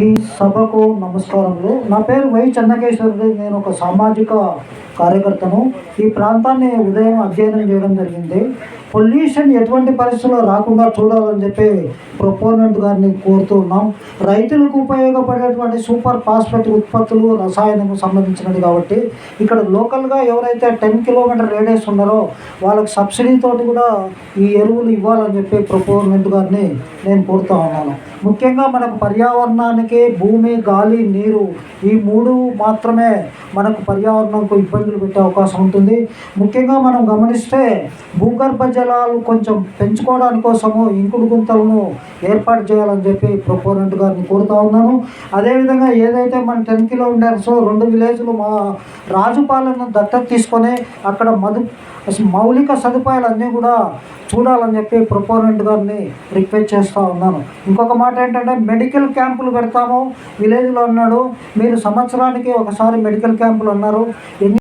Mm-hmm. సభకు నమస్కారములు. నా పేరు వై చెన్నకేశ్వరుడు నేను ఒక సామాజిక కార్యకర్తను. ఈ ప్రాంతాన్ని ఉదయం అధ్యయనం చేయడం జరిగింది. పొల్యూషన్ ఎటువంటి పరిస్థితుల్లో రాకుండా చూడాలని చెప్పి ప్రొపోనెంట్ గారిని కోరుతున్నాం రైతులకు ఉపయోగపడేటువంటి సూపర్ ఫాస్ఫేట్ ఉత్పత్తులు రసాయనము సంబంధించినది కాబట్టి ఇక్కడ లోకల్గా ఎవరైతే టెన్ కిలోమీటర్ రేడియస్ ఉన్నారో వాళ్ళకి సబ్సిడీతో కూడా ఈ ఎరువులు ఇవ్వాలని చెప్పి ప్రొపోనెంట్ గారిని నేను కోరుతా ఉన్నాను. ముఖ్యంగా మనకు పర్యావరణానికి భూమి గాలి నీరు ఈ మూడు మాత్రమే మనకు పర్యావరణంకు ఇబ్బందులు పెట్టే అవకాశం ఉంటుంది. ముఖ్యంగా మనం గమనిస్తే భూగర్భ జలాలు కొంచెం పెంచుకోవడానికి కోసము ఇంకుడు గుంతలను ఏర్పాటు చేయాలని చెప్పి ప్రొపోనెంట్ గారిని కోరుతా ఉన్నాను. అదేవిధంగా ఏదైతే మన టెన్ కిలోమీటర్స్ రెండు విలేజ్లు మా రాజుపాలెను దత్తత తీసుకొని అక్కడ మధు మౌలిక సదుపాయాలన్నీ కూడా చూడాలని చెప్పి ప్రొపోనెంట్ గారిని రిక్వెస్ట్ చేస్తూ ఉన్నాను. ఇంకొక మాట ఏంటంటే మెడికల్ క్యాంపులు పెడతాము. విలేజ్లో అన్నాడు మీరు సంవత్సరానికి ఒకసారి మెడికల్ క్యాంపులు అన్నారు. ఎన్ని